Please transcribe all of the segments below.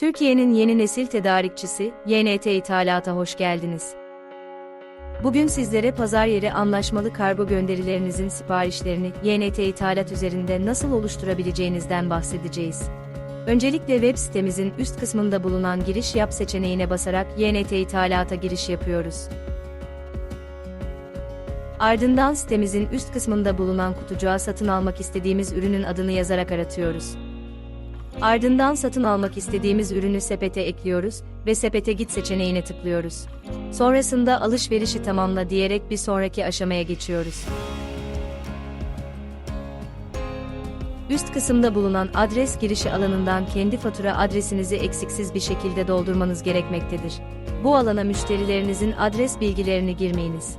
Türkiye'nin yeni nesil tedarikçisi, YNT İthalat'a hoş geldiniz. Bugün sizlere pazar yeri anlaşmalı kargo gönderilerinizin siparişlerini YNT İthalat üzerinde nasıl oluşturabileceğinizden bahsedeceğiz. Öncelikle web sitemizin üst kısmında bulunan giriş yap seçeneğine basarak YNT İthalat'a giriş yapıyoruz. Ardından sitemizin üst kısmında bulunan kutucuğa satın almak istediğimiz ürünün adını yazarak aratıyoruz. Ardından satın almak istediğimiz ürünü sepete ekliyoruz ve sepete git seçeneğine tıklıyoruz. Sonrasında alışverişi tamamla diyerek bir sonraki aşamaya geçiyoruz. Üst kısımda bulunan adres girişi alanından kendi fatura adresinizi eksiksiz bir şekilde doldurmanız gerekmektedir. Bu alana müşterilerinizin adres bilgilerini girmeyiniz.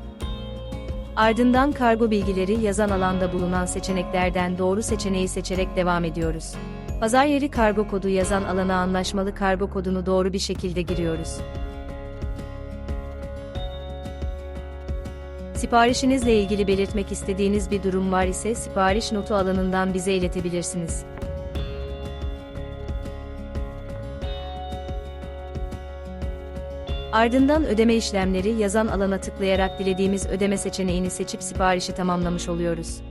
Ardından kargo bilgileri yazan alanda bulunan seçeneklerden doğru seçeneği seçerek devam ediyoruz. Pazar yeri kargo kodu yazan alana anlaşmalı kargo kodunu doğru bir şekilde giriyoruz. Siparişinizle ilgili belirtmek istediğiniz bir durum var ise sipariş notu alanından bize iletebilirsiniz. Ardından ödeme işlemleri yazan alana tıklayarak dilediğimiz ödeme seçeneğini seçip siparişi tamamlamış oluyoruz.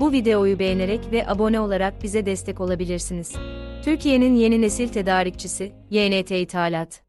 Bu videoyu beğenerek ve abone olarak bize destek olabilirsiniz. Türkiye'nin yeni nesil tedarikçisi, YNT İthalat.